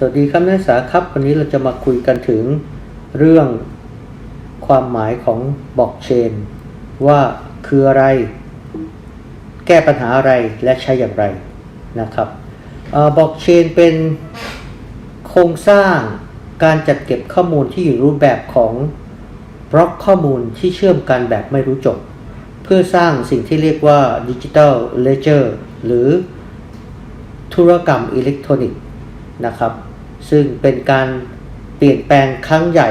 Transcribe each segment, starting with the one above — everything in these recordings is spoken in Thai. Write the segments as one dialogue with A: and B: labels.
A: สวัสดีครับนักศึกษาครับ วันนี้เราจะมาคุยกันถึงเรื่องความหมายของบล็อกเชนว่าคืออะไร แก้ปัญหาอะไรและใช้อย่างไรนะครับบล็อกเชนเป็นโครงสร้างการจัดเก็บข้อมูลที่อยู่รูปแบบของบล็อกข้อมูลที่เชื่อมกันแบบไม่รู้จบ เพื่อสร้างสิ่งที่เรียกว่าดิจิ t a ลเลเจอร์หรือธุรกรรมอิเล็กทรอนิกส์นะครับ ซึ่งเป็นการเปลี่ยนแปลงครั้งใหญ่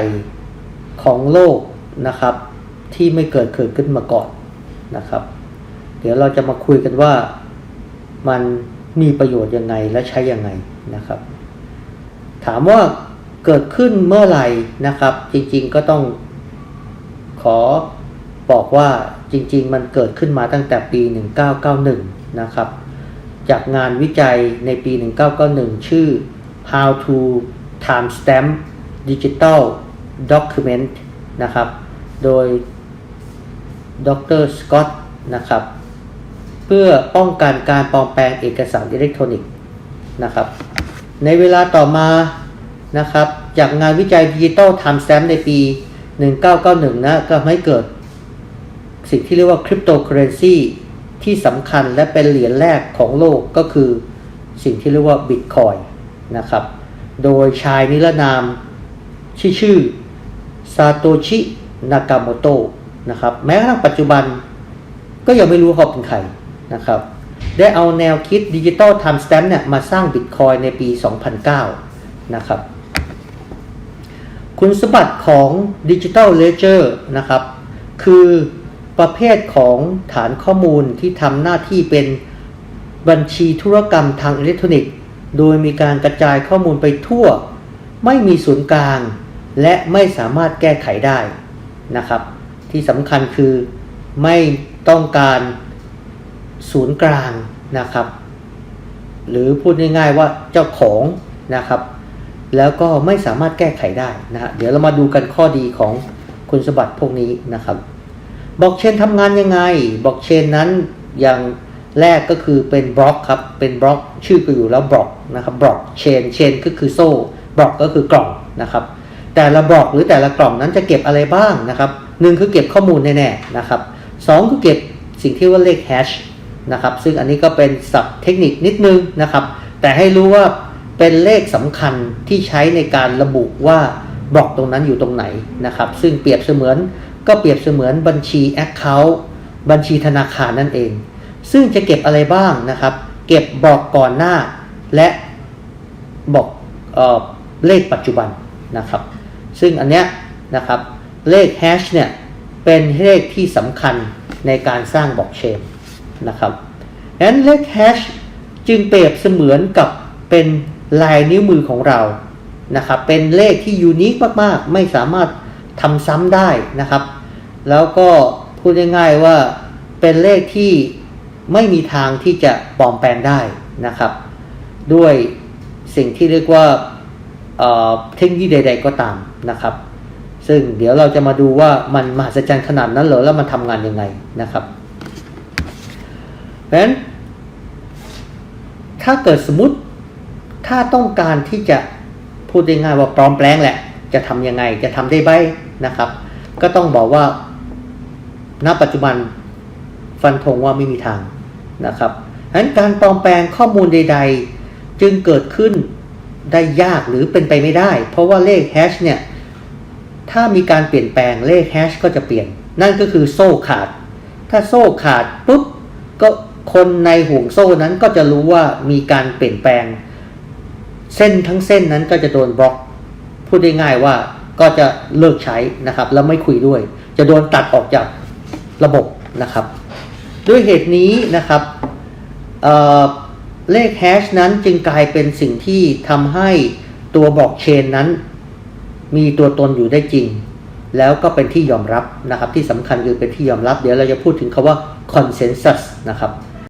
A: ของโลกนะครับ ที่ไม่เกิดเกิดขึ้นมาก่อนนะครับ เดี๋ยวเราจะมาคุยกันว่ามันมีประโยชน์ยังไงและใช้ยังไงนะครับ ถามว่าเกิดขึ้นเมื่อไหร่นะครับ จริงๆก็ต้องขอบอกว่าจริงๆ มันเกิดขึ้นมาตั้งแต่ปี 1991 นะครับ จากงานวิจัยในปี 1991 ชื่อ How to Timestamp Digital Document นะครับ โดยดรสกอตนะครับ เพื่อป้องกันการปลอมแปลงเอกสารอิเล็กทรอนิกส์นะครับ ในเวลาต่อมานะครับ จากงานวิจัยดิจิตอลไทม์สแตมป์ในปี 1991 นะ ก็ให้เกิดสิ่งที่เรียกว่าคริปโตเคอเรนซีที่สำคัญและเป็นเหรียญแรกของโลกก็คือสิ่งที่เรียกว่าบิตคอยน นะครับ โดยชายนิรนามที่ชื่อซาโตชินากาโมโตะนะครับ แม้กระทั่งปัจจุบันก็ยังไม่รู้เขาเป็นใครนะครับ ได้เอาแนวคิดดิจิตอลไทม์สแตมป์เนี่ยมาสร้างบิตคอยในปี 2009 นะครับ คุณสมบัติของดิจิ t a ลเลเจอร์นะครับ คือประเภทของฐานข้อมูลที่ทำหน้าที่เป็นบัญชีธุรกรรมทางอิเล็กทรอนิกส์ โดยมีการกระจายข้อมูลไปทั่ว ไม่มีศูนย์กลาง และไม่สามารถแก้ไขได้นะครับ ที่สำคัญคือไม่ต้องการศูนย์กลางนะครับ หรือพูดง่ายๆว่าเจ้าของนะครับ แล้วก็ไม่สามารถแก้ไขได้นะฮะเดี๋ยวเรามาดูกันข้อดีของคุณสมบัติพวกนี้นะครับบล็อกเชนทำงานยังไงบล็อกเชนนั้นอย่าง แรกก็คือเป็นบล็อกครับ เป็นบล็อกชื่อก็อยู่แล้วบล็อกนะครับบล็อกเชนเชนก็คือโซ่บล็อกก็คือกล่องนะครับ แต่ละบล็อกหรือแต่ละกล่องนั้นจะเก็บอะไรบ้างนะครับหนึ่งคือเก็บข้อมูลแน่ๆนะครับสองคือเก็บสิ่งที่ว่าเลขแฮชนะครับซึ่งอันนี้ก็เป็นศัพท์เทคนิคนิดนึงนะครับ แต่ให้รู้ว่าเป็นเลขสำคัญที่ใช้ในการระบุว่าบล็อกตรงนั้นอยู่ตรงไหนนะครับ ซึ่งเปรียบเสมือนก็เปรียบเสมือนบัญชี Account บัญชีธนาคารนั่นเอง ซึ่งจะเก็บอะไรบ้างนะครับ เก็บบอกก่อนหน้า และบอกเออเลขปัจจุบันนะครับ ซึ่งอันเนี้ยนะครับเลขแฮชเนี่ยเป็นเลขที่สำคัญในการสร้างบอกเชนนะครับดังนั้นเลขแฮชจึงเปรียบเสมือนกับเป็นลายนิ้วมือของเรานะครับเป็นเลขที่ยูนิคมากๆ ไม่สามารถทำซ้ำได้นะครับ แล้วก็พูดง่ายๆว่าเป็นเลขที่ ไม่มีทางที่จะปลอมแปลงได้นะครับ ด้วยสิ่งที่เรียกว่าเทคโนโลยีใด ๆ ก็ตามนะครับ ซึ่งเดี๋ยวเราจะมาดูว่ามันมหัศจรรย์ขนาดนั้นเหรอแล้วมันทำงานยังไงนะครับเพราะฉะนั้นถ้าเกิดสมมติถ้าต้องการที่จะพูดง่ายๆว่าปลอมแปลงแหละ จะทำยังไงจะทำได้ไหมนะครับ ก็ต้องบอกว่าณปัจจุบันฟันธงว่าไม่มีทาง นะครับฉะนั้นการปลอมแปลงข้อมูลใด ๆ จึงเกิดขึ้นได้ยากหรือเป็นไปไม่ได้ เพราะว่าเลขแฮชเนี่ย ถ้ามีการเปลี่ยนแปลงเลขแฮชก็จะเปลี่ยน นั่นก็คือโซ่ขาด ถ้าโซ่ขาดปุ๊บก็คนในห่วงโซ่นั้นก็จะรู้ว่ามีการเปลี่ยนแปลง เส้นทั้งเส้นนั้นก็จะโดนบล็อก พูดได้ง่ายว่าก็จะเลิกใช้นะครับ แล้วไม่คุยด้วย จะโดนตัดออกจากระบบนะครับ ด้วยเหตุนี้นะครับเเลขแฮชนั้นจึงกลายเป็นสิ่งที่ทำให้ตัวบล็อกเชนนั้น มีตัวตนอยู่ได้จริง แล้วก็เป็นที่ยอมรับนะครับ ที่สำคัญคือเป็นที่ยอมรับ เดี๋ยวเราจะพูดถึงคาว่า consensus นะครับ